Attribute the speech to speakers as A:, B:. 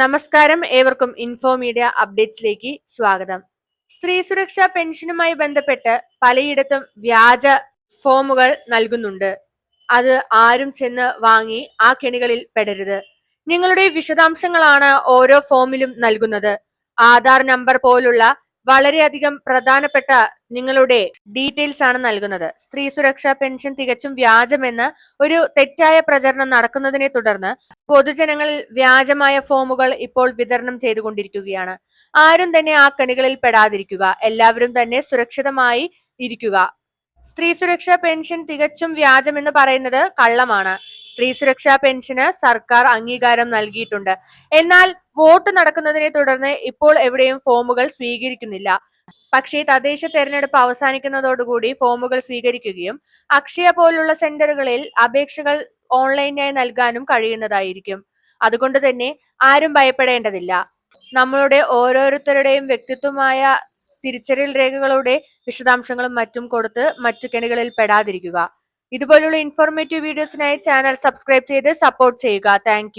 A: നമസ്കാരം ഏവർക്കും info media അപ്ഡേറ്റ്സിലേക്ക് സ്വാഗതം. സ്ത്രീ സുരക്ഷാ പെൻഷനുമായി ബന്ധപ്പെട്ട് പലയിടത്തും വ്യാജ ഫോമുകൾ നൽകുന്നുണ്ട്. അത് ആരും ചെന്ന് വാങ്ങി ആ കെണികളിൽ പെടരുത്. നിങ്ങളുടെ വിശദാംശങ്ങളാണ് ഓരോ ഫോമിലും നൽകുന്നത്. ആധാർ നമ്പർ പോലുള്ള വളരെയധികം പ്രധാനപ്പെട്ട നിങ്ങളുടെ ഡീറ്റെയിൽസ് ആണ് നൽകുന്നത്. സ്ത്രീ സുരക്ഷാ പെൻഷൻ തികച്ചും വ്യാജമെന്ന് ഒരു തെറ്റായ പ്രചരണം നടക്കുന്നതിനെ തുടർന്ന് പൊതുജനങ്ങളിൽ വ്യാജമായ ഫോമുകൾ ഇപ്പോൾ വിതരണം ചെയ്തുകൊണ്ടിരിക്കുകയാണ്. ആരും തന്നെ ആ കണികളിൽ പെടാതിരിക്കുക. എല്ലാവരും തന്നെ സുരക്ഷിതമായി ഇരിക്കുക. സ്ത്രീ സുരക്ഷാ പെൻഷൻ തികച്ചും വ്യാജമെന്ന് പറയുന്നത് കള്ളമാണ്. സ്ത്രീ സുരക്ഷാ പെൻഷന് സർക്കാർ അംഗീകാരം നൽകിയിട്ടുണ്ട്. എന്നാൽ വോട്ട് നടക്കുന്നതിനെ തുടർന്ന് ഇപ്പോൾ എവിടെയും ഫോമുകൾ സ്വീകരിക്കുന്നില്ല. പക്ഷേ തദ്ദേശ തെരഞ്ഞെടുപ്പ് അവസാനിക്കുന്നതോടുകൂടി ഫോമുകൾ സ്വീകരിക്കുകയും അക്ഷയ പോലുള്ള സെന്ററുകളിൽ അപേക്ഷകൾ ഓൺലൈനായി നൽകാനും കഴിയുന്നതായിരിക്കും. അതുകൊണ്ട് തന്നെ ആരും ഭയപ്പെടേണ്ടതില്ല. നമ്മളുടെ ഓരോരുത്തരുടെയും വ്യക്തിത്വമായ തിരിച്ചറിയൽ രേഖകളുടെ വിശദാംശങ്ങളും മറ്റും കൊടുത്ത് മറ്റു കെണികളിൽ പെടാതിരിക്കുക. ഇതുപോലുള്ള ഇൻഫോർമേറ്റീവ് വീഡിയോസിനായി ചാനൽ സബ്സ്ക്രൈബ് ചെയ്ത് സപ്പോർട്ട് ചെയ്യുക. താങ്ക്